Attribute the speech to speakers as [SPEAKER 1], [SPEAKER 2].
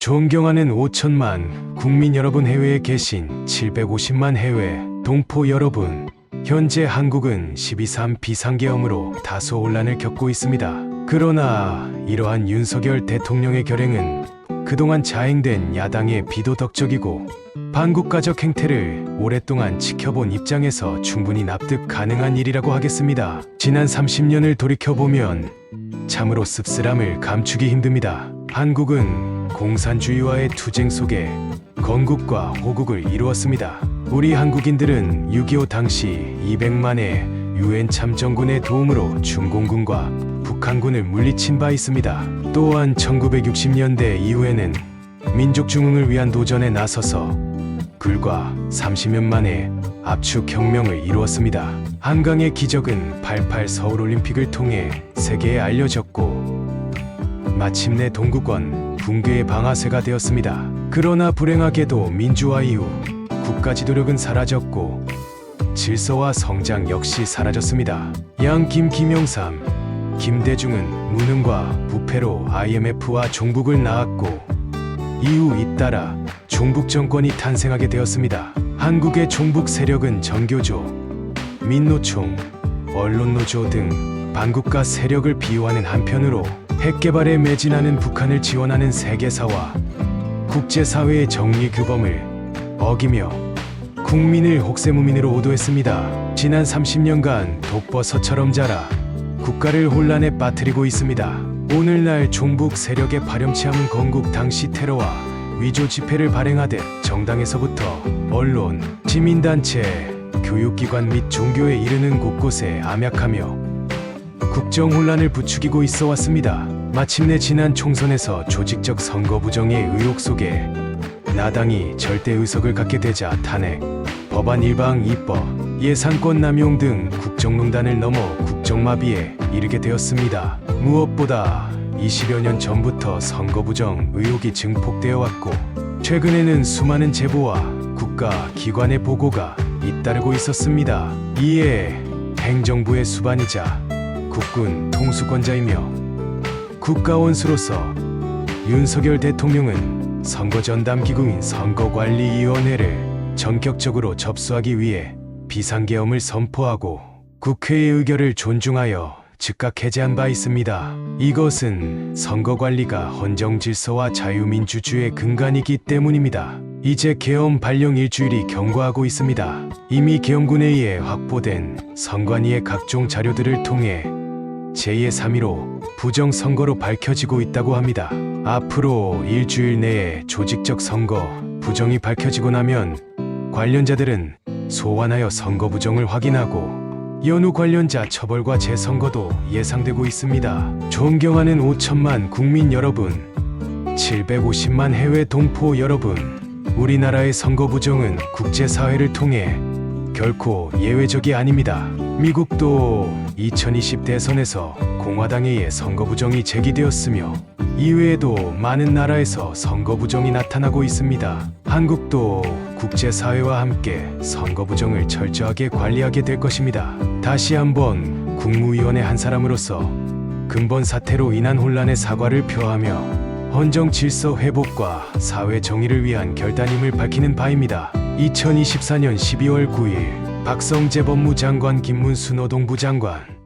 [SPEAKER 1] 존경하는 5천만 국민 여러분 해외에 계신 750만 해외 동포 여러분. 현재 한국은 12.3 비상계엄으로 다소 혼란을 겪고 있습니다. 그러나 이러한 윤석열 대통령의 결행은 그동안 자행된 야당의 비도덕적이고 반국가적 행태를 오랫동안 지켜본 입장에서 충분히 납득 가능한 일이라고 하겠습니다. 지난 30년을 돌이켜보면 참으로 씁쓸함을 감추기 힘듭니다. 한국은 공산주의와의 투쟁 속에 건국과 호국을 이루었습니다. 우리 한국인들은 6.25 당시 200만의 유엔 참전군의 도움으로 중공군과 북한군을 물리친 바 있습니다. 또한 1960년대 이후에는 민족 중흥을 위한 도전에 나서서 불과 30년 만에 압축 혁명을 이루었습니다. 한강의 기적은 88 서울올림픽을 통해 세계에 알려졌고 마침내 동구권 붕괴의 방아쇠가 되었습니다. 그러나 불행하게도 민주화 이후 국가 지도력은 사라졌고 질서와 성장 역시 사라졌습니다. 양김 김영삼 김대중은 무능과 부패로 IMF와 종북을 낳았고 이후 잇따라 종북 정권이 탄생하게 되었습니다. 한국의 종북 세력은 정교조, 민노총, 언론노조 등 반국가 세력을 비호하는 한편으로 핵개발에 매진하는 북한을 지원하는 세계사와 국제사회의 정리규범을 어기며 국민을 혹세무민으로 오도했습니다. 지난 30년간 독버섯처럼 자라 국가를 혼란에 빠뜨리고 있습니다. 오늘날 종북 세력의 파렴치한 건국 당시 테러와 위조 집회를 발행하듯 정당에서부터 언론, 시민단체, 교육기관 및 종교에 이르는 곳곳에 암약하며 국정 혼란을 부추기고 있어 왔습니다. 마침내 지난 총선에서 조직적 선거 부정의 의혹 속에 나당이 절대 의석을 갖게 되자 탄핵, 법안 일방 입법, 예산권 남용 등 국정농단을 넘어 국정마비에 이르게 되었습니다. 무엇보다 20여 년 전부터 선거 부정 의혹이 증폭되어 왔고 최근에는 수많은 제보와 국가 기관의 보고가 잇따르고 있었습니다. 이에 행정부의 수반이자 국군 통수권자이며 국가원수로서 윤석열 대통령은 선거 전담 기구인 선거관리위원회를 전격적으로 접수하기 위해 비상계엄을 선포하고 국회의 의결을 존중하여 즉각 해제한 바 있습니다. 이것은 선거관리가 헌정질서와 자유민주주의 근간이기 때문입니다. 이제 계엄 발령 일주일이 경과하고 있습니다. 이미 계엄군에 의해 확보된 선관위의 각종 자료들을 통해 제2의 3.15 부정선거로 밝혀지고 있다고 합니다. 앞으로 일주일 내에 조직적 선거 부정이 밝혀지고 나면 관련자들은 소환하여 선거 부정을 확인하고 연후 관련자 처벌과 재선거도 예상되고 있습니다. 존경하는 5천만 국민 여러분, 750만 해외 동포 여러분, 우리나라의 선거 부정은 국제사회를 통해 결코 예외적이 아닙니다. 미국도 2020 대선에서 공화당에 의해 선거 부정이 제기되었으며 이외에도 많은 나라에서 선거 부정이 나타나고 있습니다. 한국도 국제사회와 함께 선거 부정을 철저하게 관리하게 될 것입니다. 다시 한번 국무위원의 한 사람으로서 근본 사태로 인한 혼란의 사과를 표하며 헌정 질서 회복과 사회 정의를 위한 결단임을 밝히는 바입니다. 2024년 12월 9일 박성재 법무장관 김문수 노동부 장관